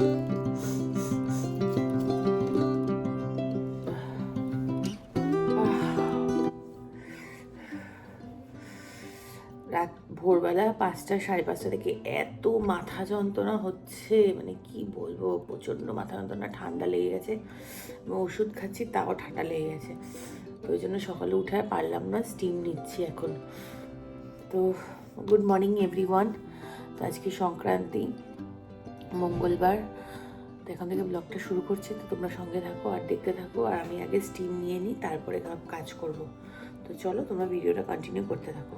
রাত ভোরবেলা পাঁচটা, সাড়ে পাঁচটা থেকে এত মাথা যন্ত্রণা হচ্ছে মানে কি বলব, প্রচণ্ড মাথা যন্ত্রণা, ঠান্ডা লেগে গেছে ওষুধ খাচ্ছি, তাও ঠান্ডা লেগে গেছে। তো ওই জন্য সকালে উঠে পারলাম না স্টিম নিচ্ছি এখন। তো গুড মর্নিং এভরিওয়ান তো আজকে সংক্রান্তি মঙ্গলবার। এখান থেকে ব্লগটা শুরু করছি। তো তোমরা সঙ্গে থাকো আর দেখতে থাকো। আর আমি আগে স্টিম নিয়ে নিই, তারপরে কাজ করব। তো চলো, তোমরা ভিডিওটা কন্টিনিউ করতে থাকো।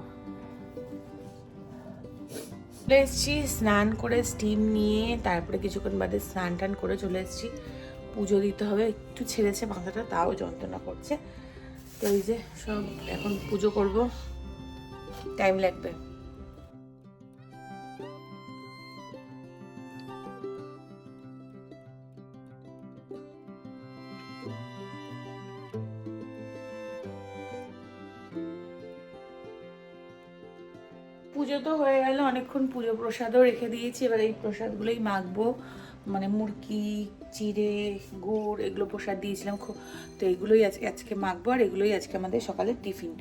চলে এসেছি, স্নান করে স্টিম নিয়ে, তারপরে কিছুক্ষণ বাদে স্নান টান করে চলে এসেছি। পুজো দিতে হবে। একটু ছেড়েছে মাথাটা, তাও যন্ত্রণা করছে। তো এই যে সব এখন পুজো করব। টাইম লাগবে। পুজো তো হয়ে গেল, অনেকক্ষণ পুজো প্রসাদও রেখে দিয়েছি, এবার এই প্রসাদগুলোই মাখবো। মানে মুরকি, চিড়ে, গুড়, এগুলো প্রসাদ দিয়েছিলাম খুব তো এগুলোই আজকে আজকে মাখবো আর এগুলোই আজকে আমাদের সকালের টিফিন।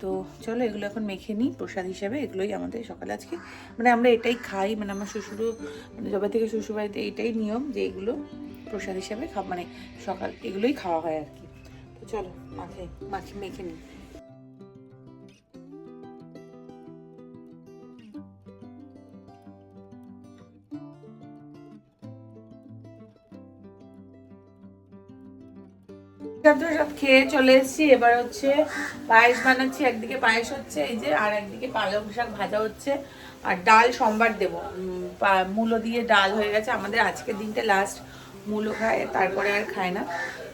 তো চলো এগুলো এখন মেখে নিই প্রসাদ হিসাবে, এগুলোই আমাদের সকালে আজকে। মানে আমরা এটাই খাই মানে আমার শ্বশুরও মানে যবে থেকে শ্বশুরবাড়িতে এটাই নিয়ম যে এগুলো প্রসাদ হিসাবে খা মানে সকাল এগুলোই খাওয়া হয় আর কি। তো চলো মাখে মাখি মেখে নিই। সব খেয়ে চলে এসেছি। এবার হচ্ছে পায়েস বানাচ্ছি। একদিকে পায়েস হচ্ছে, এই যে, আর একদিকে পালং শাক ভাজা হচ্ছে। আর ডাল সোমবার দেবো। মূলো দিয়ে ডাল হয়ে গেছে। আমাদের আজকের দিনটা লাস্ট মূলো খায়, তারপরে আর খায় না।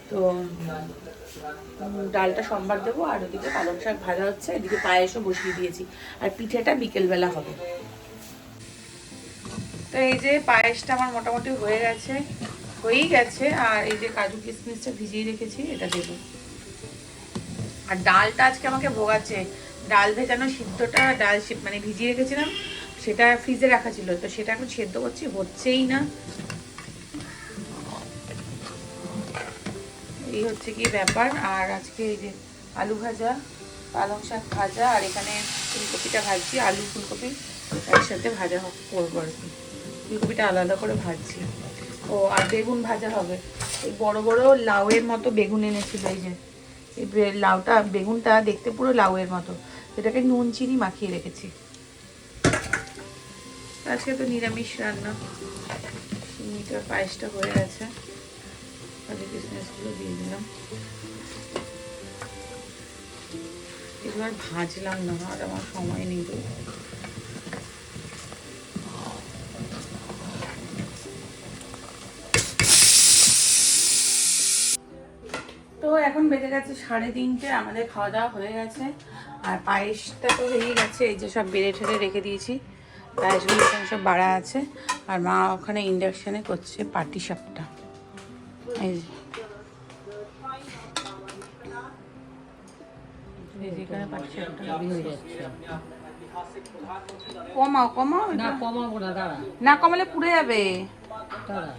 তো ডালটা সোমবার দেবো। আর ওদিকে পালং শাক ভাজা হচ্ছে। এদিকে পায়েসও বসিয়ে দিয়েছি। আর পিঠেটা বিকেলবেলা হবে। তো এই যে পায়েসটা আমার মোটামুটি হয়ে গেছে। হয়েই গেছে, আর এই যে কাজু কিশমিশটা ভিজিয়ে রেখেছি, এটা দেবো। আর ডালটা আজকে আমাকে ভোগাচ্ছে, ডাল ভেজানো সিদ্ধটা, ডাল মানে ভিজিয়ে রেখেছিলাম, সেটা ফ্রিজে রাখা ছিল, তো সেটা এখন সেদ্ধ করছি, হচ্ছেই না। এই হচ্ছে কি ব্যাপার, আর আজকে এই যে আলু ভাজা, পালং শাক ভাজা, আর এখানে ফুলকপিটা ভাজছি, আলু ফুলকপি একসাথে ভাজা করব আর কি। ফুলকপিটা আলাদা করে ভাজছি। ও, আর বেগুন ভাজা হবে। এই বড় বড় লাউয়ের মতো বেগুন এনেছিল এই যে। এই লাউটা, বেগুনটা দেখতে পুরো লাউয়ের মতো। এটাকে নুন, চিনি মাখিয়ে রেখেছি। আজকে তো নিরামিষ রান্না। চিনিটা পায়েসটা হয়ে গেছে। কাজু দিয়ে দিলাম। এবার ভাজলাম না, আর আমার সময় নেই বেজে গেছে সাড়ে তিনটে আমাদের খাওয়া দাওয়া হয়ে গেছে। আর পায়েসটা তো হয়েই গেছে এই যে সব বেড়ে ঠেড়ে রেখে দিয়েছি। পায়েসগুলো সব বাড়া আছে। আর মা ওখানে ইন্ডাকশানে করছে পাটি সাপটা। এই যে। এই পাটি সাপটা। হয়ে যাচ্ছে। কমাও কমাও না কমাবো না দাঁড়া। না কমালে পুড়ে যাবে। দাঁড়া।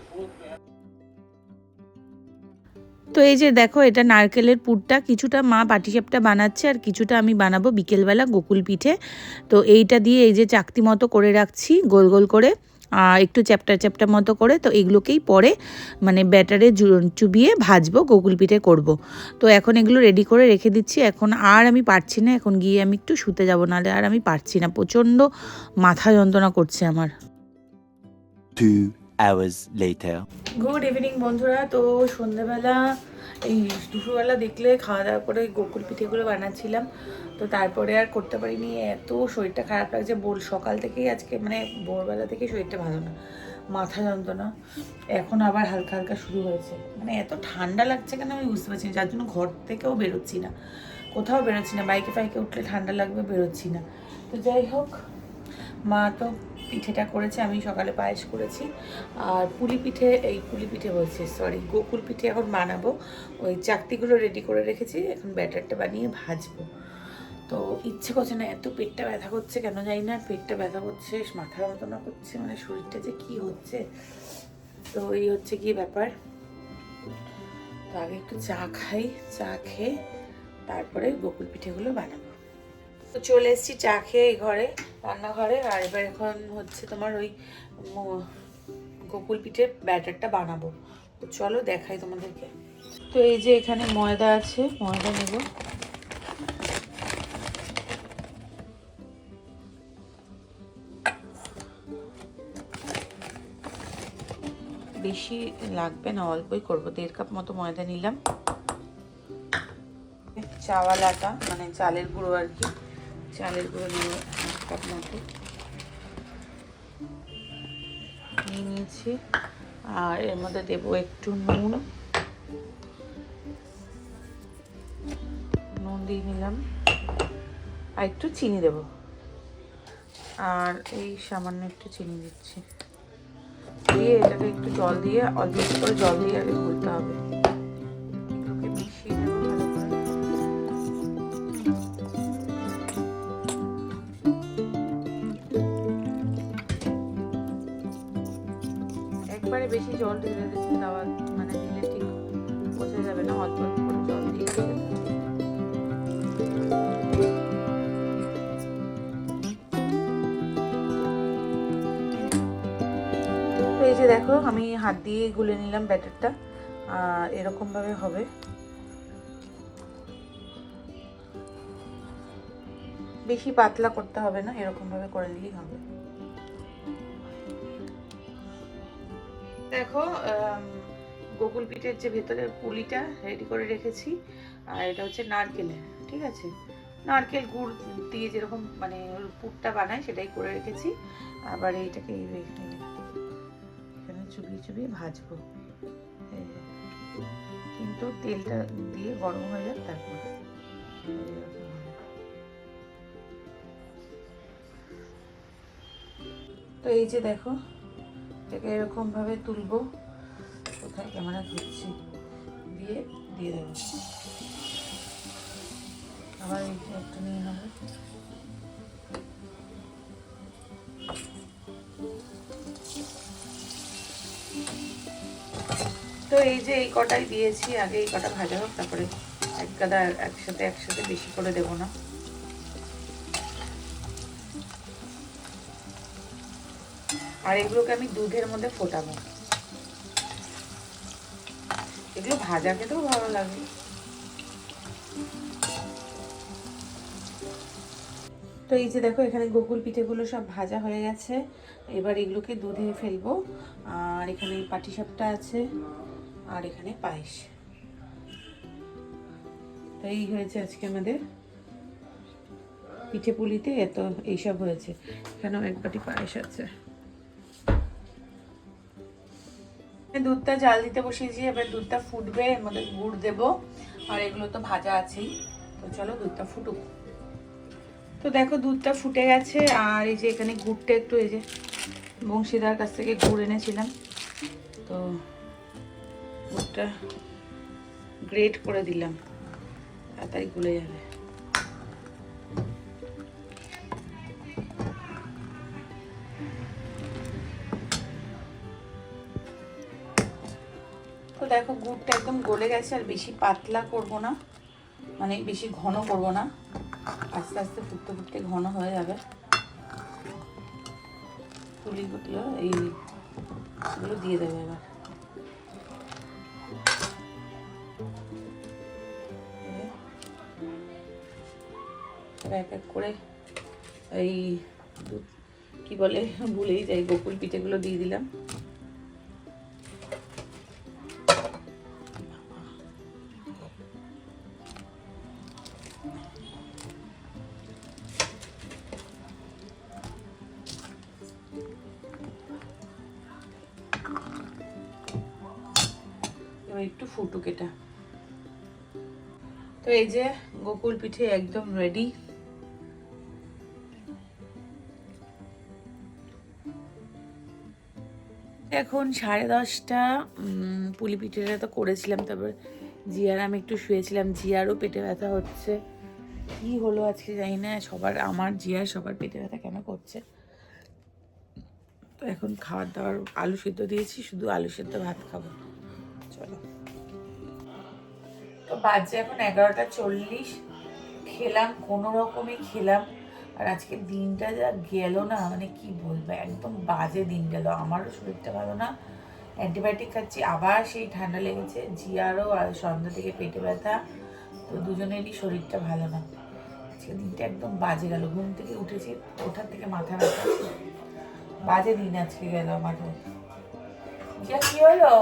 তো এই যে দেখো, এটা নারকেলের পুরটা, কিছুটা মা পাটিসাপটা বানাচ্ছে আর কিছুটা আমি বানাবো বিকেলবেলা গোকুল পিঠে। তো এইটা দিয়ে এই যে চাকতি মতো করে রাখছি, গোল গোল করে একটু চ্যাপ্টার চ্যাপ্টার মতো করে, তো এগুলোকেই পরে মানে ব্যাটারে চুবিয়ে ভাজবো, গোকুল পিঠে করব। তো এখন এগুলো রেডি করে রেখে দিচ্ছি। এখন আর আমি পারছি না, এখন গিয়ে আমি একটু শুতে যাব, নাহলে আর আমি পারছি না। প্রচণ্ড মাথা যন্ত্রণা করছে আমার। Hours later. গুড ইভিনিং বন্ধুরা। তো সন্ধ্যাবেলা এই দুপুরবেলা দেখলে খাওয়া দাওয়া করে গোকুল পিঠেগুলো বানাচ্ছিলাম। তো তারপরে আর করতে পারিনি। এত শরীরটা খারাপ লাগছে। বল, সকাল থেকেই আজকে মানে ভোরবেলা থেকেই শরীরটা ভালো না, মাথা যন্ত্রণা। এখন আবার হালকা হালকা শুরু হয়েছে। মানে এত ঠান্ডা লাগছে কেন আমি বুঝতে পারছি না। যার জন্য ঘর থেকেও বেরোচ্ছি না। কোথাও বেরোচ্ছি না। বাইকে ফাইকে উঠলে ঠান্ডা লাগবে, বেরোচ্ছি না। তো যাই হোক, মা তো পিঠেটা করেছে, আমি সকালে পায়েস করেছি। আর পুলি পিঠে, এই পুলি পিঠে বলছি সরি গোকুল পিঠে এখন বানাবো। ওই চাকতিগুলো রেডি করে রেখেছি, এখন ব্যাটারটা বানিয়ে ভাজবো। তো ইচ্ছে করছে না, এত পেটটা ব্যথা করছে, কেন জানি না, পেটটা ব্যথা করছে মাথা যন্ত্রণা করছে মানে শরীরটা যে কি হচ্ছে। তো এই হচ্ছে কি ব্যাপার। তো আগে একটু চা খাই, চা খেয়ে তারপরে গোকুল পিঠেগুলো বানাবো। তো চলে এসেছি চা খেয়ে এই ঘরে, রান্নাঘরে। আর এবার এখন হচ্ছে তোমার ওই গোকুল পিঠের ব্যাটারটা বানাবো। তো চলো দেখাই তোমাদেরকে। তো এই যে এখানে ময়দা আছে, ময়দা নেব। বেশি লাগবে না, অল্পই করব। দেড় কাপ মতো ময়দা নিলাম। চাওয়াল আটা মানে চালের গুঁড়ো আর কি। চালের গুঁড়ো নিয়ে হাফ কাপ মতো নিয়ে নিয়েছি। আর এর মধ্যে দেবো একটু নুন। নুন দিয়ে নিলাম। আর একটু চিনি দেব। আর এই সামান্য একটু চিনি দিচ্ছি। দিয়ে এটাকে একটু জল দিয়ে, অল্প করে জল দিয়ে আগে গুলতে হবে। জল ঢেলে দিতে দেওয়া মানে দিলে ঠিক বোঝা যাবে না, অল্প অল্প করে জল দিয়ে তো এই যে দেখো, আমি হাত দিয়ে গুলে নিলাম ব্যাটারটা। আর এরকমভাবে হবে। বেশি পাতলা করতে হবে না, এরকমভাবে করে নিলেই হবে। দেখো গোকুল পিঠের যে ভেতরের পুলিটা রেডি করে রেখেছি, আর এটা হচ্ছে নারকেলের ঠিক আছে? নারকেল গুড় দিয়ে যেরকম মানে পুরটা বানায় সেটাই করে রেখেছি। আবার এইটাকে এই এই- এখানে চুবিয়ে চুবিয়ে ভাজবো। কিন্তু তেলটা দিয়ে গরম হয়ে যাক তারপর। তো এই যে দেখো এটাকে এরকম ভাবে তুলবো। কোথায় ক্যামেরা ধরছি? দিয়ে দিয়ে দেবো। আবার একটু নিয়ে নেব। তো এই যে এই কটাই দিয়েছি, আগে এই কটা ভাজা হোক, তারপরে এক গাদা একসাথে একসাথে বেশি করে দেবো না। আর এগুলোকে আমি দুধের মধ্যে ফোটাবো। এগুলো ভাজা খেতেও ভালো লাগে। তো এই যে দেখো, এখানে গোকুল পিঠেগুলো সব ভাজা হয়ে গেছে। এবার এগুলোকে দুধে ফেলব। আর এখানে পাটিসাপটা আছে, আর এখানে পায়েস। তো এই হয়েছে আজকে আমাদের পিঠে পুলিতে এত এইসব হয়েছে। এখানেও এক বাটি পায়েস আছে। দুধটা জাল দিতে বসিয়েছি, এবার দুধটা ফুটবে এর মধ্যে গুড় দেব। আর এগুলো তো ভাজা আছেই। তো চলো দুধটা ফুটুক। তো দেখো দুধটা ফুটে গেছে, আর এই যে এখানে গুড়টা একটু, এই যে বংশীদার কাছ থেকে গুড় এনেছিলাম। তো গুড়টা গ্রেট করে দিলাম। তাড়াতাড়ি গুলে যাবে। দেখো গুড়টা একদম গলে গেছে আর বেশি পাতলা করব না। মানে বেশি ঘন করব না। আস্তে আস্তে ফুটতে ফুটতে ঘন হয়ে যাবে। পুলিগুলো এই এগুলো দিয়ে দেবে এবার। এক এক করে এই কি বলে, ভুলেই যাই, গোকুল পিঠেগুলো দিয়ে দিলাম। একটু ফুটুক এটা। তো এই যে গোকুল পিঠে একদম রেডি এখন সাড়ে দশটা পুলি পিঠেটা তো করেছিলাম, তারপর জিয়ার আমি একটু শুয়েছিলাম, জিয়ারও পেটে ব্যথা হচ্ছে। কি হলো আজকে জানি না, সবার, আমার, জিয়ার সবার পেটে ব্যথা কেন করছে? তো এখন খাবার দাবার আলু সিদ্ধ দিয়েছি, শুধু আলু সিদ্ধ ভাত খাব। চলো। তো বাজে এখন এগারোটা চল্লিশ। খেলাম, কোনো রকমে খেলাম। আর আজকে দিনটা যা গেল না মানে কি বলব, একদম বাজে দিন গেল। আমারও শরীরটা ভালো না। অ্যান্টিবায়োটিক খাচ্ছি, আবার সেই ঠান্ডা লেগেছে। জিয়ারও আর সন্ধ্যা থেকে পেটে ব্যথা। তো দুজনেরই শরীরটা ভালো না। আজকে দিনটা একদম বাজে গেল। ঘুম থেকে উঠেছি, ওঠার থেকে মাথা ব্যথা। বাজে দিন আজকে গেল আমার জিয়া কি হলো?